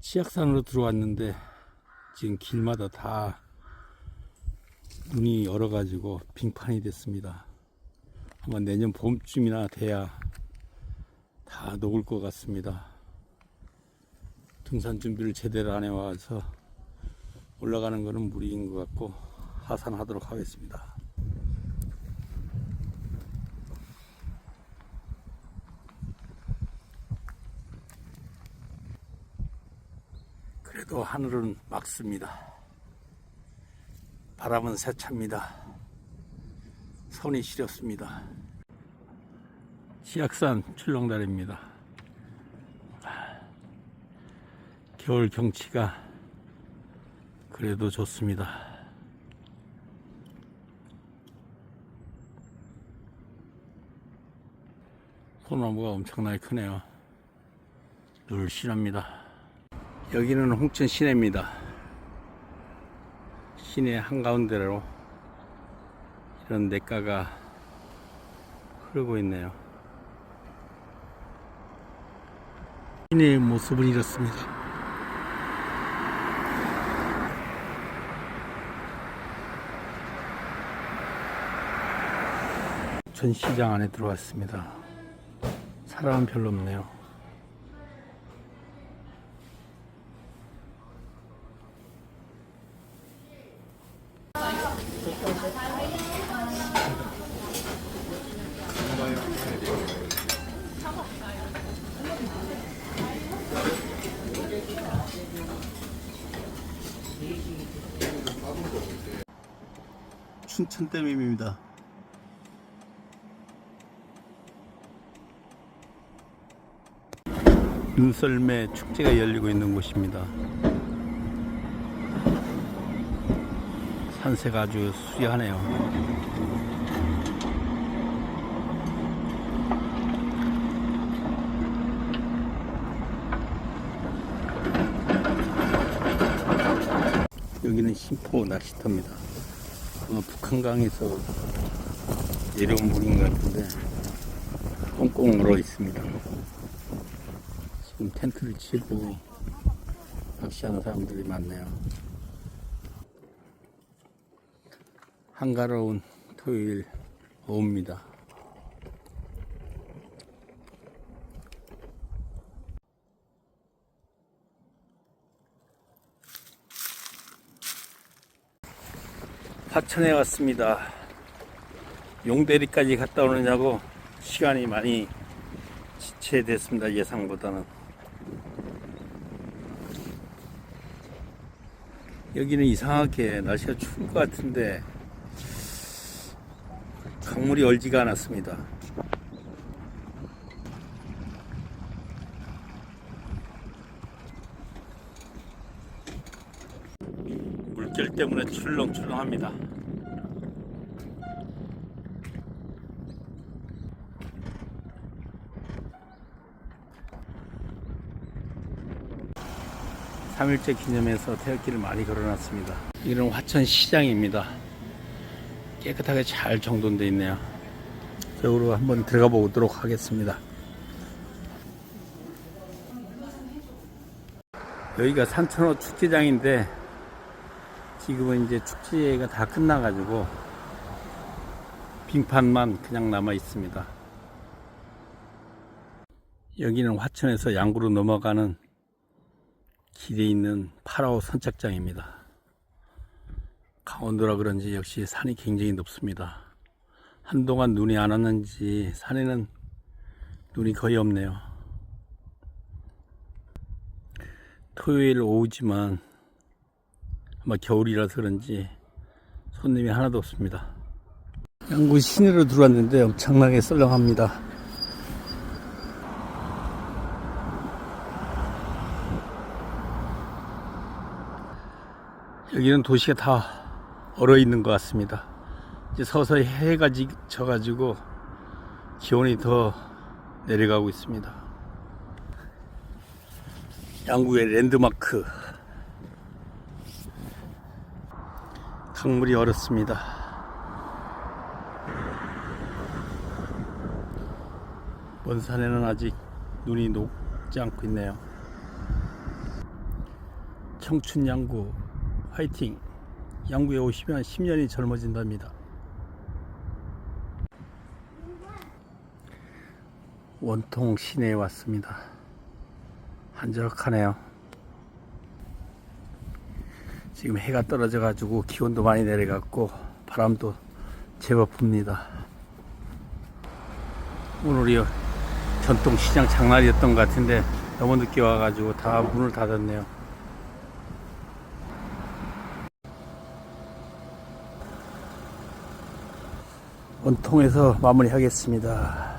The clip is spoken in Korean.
치악산으로 들어왔는데 지금 길마다 다 눈이 얼어가지고 빙판이 됐습니다. 아마 내년 봄쯤이나 돼야 다 녹을 것 같습니다. 등산 준비를 제대로 안 해와서 올라가는 것은 무리인 것 같고 하산하도록 하겠습니다. 그래도 하늘은 맑습니다. 바람은 세차입니다. 손이 시렵습니다. 시악산 출렁다리입니다. 겨울 경치가 그래도 좋습니다. 소나무가 엄청나게 크네요. 늘씬합니다. 여기는 홍천 시내입니다. 시내 한가운데로 이런 냇가가 흐르고 있네요. 시내의 모습은 이렇습니다. 전 시장 안에 들어왔습니다. 사람은 별로 없네요. 춘천댐입니다. 눈썰매 축제가 열리고 있는 곳입니다. 산세가 아주 수려하네요. 여기는 심포 낚시터입니다. 아마 북한강에서 내려온 물인 것 같은데 꽁꽁 얼어 있습니다. 지금 텐트를 치고 낚시하는 사람들이 많네요. 한가로운 토요일 오후입니다. 화천에 왔습니다. 용대리까지 갔다 오느냐고 시간이 많이 지체됐습니다. 예상보다는. 여기는 이상하게 날씨가 추울 것 같은데 강물이 얼지가 않았습니다. 물결 때문에 출렁출렁합니다. 삼일째 기념해서 태극기를 많이 걸어놨습니다. 이런 화천 시장입니다. 깨끗하게 잘 정돈되어 있네요. 저으로 한번 들어가 보도록 하겠습니다. 여기가 산천어 축제장인데 지금은 이제 축제가 다 끝나가지고 빙판만 그냥 남아 있습니다. 여기는 화천에서 양구로 넘어가는 길에 있는 파라오 선착장입니다. 강원도라 그런지 역시 산이 굉장히 높습니다. 한동안 눈이 안 왔는지 산에는 눈이 거의 없네요. 토요일 오후지만 아마 겨울이라서 그런지 손님이 하나도 없습니다. 양구 시내로 들어왔는데 엄청나게 썰렁합니다. 여기는 도시가 다 얼어 있는 것 같습니다. 이제 서서히 해가 지- 져가지고 기온이 더 내려가고 있습니다. 양구의 랜드마크. 강물이 얼었습니다. 먼 산에는 아직 눈이 녹지 않고 있네요. 청춘 양구 화이팅 양구에 오시면 10년이 젊어진답니다. 원통 시내에 왔습니다. 한적하네요. 지금 해가 떨어져 가지고 기온도 많이 내려갔고 바람도 제법 붑니다. 오늘이 전통시장 장날이었던 것 같은데 너무 늦게 와가지고 다 문을 닫았네요 원통에서 마무리하겠습니다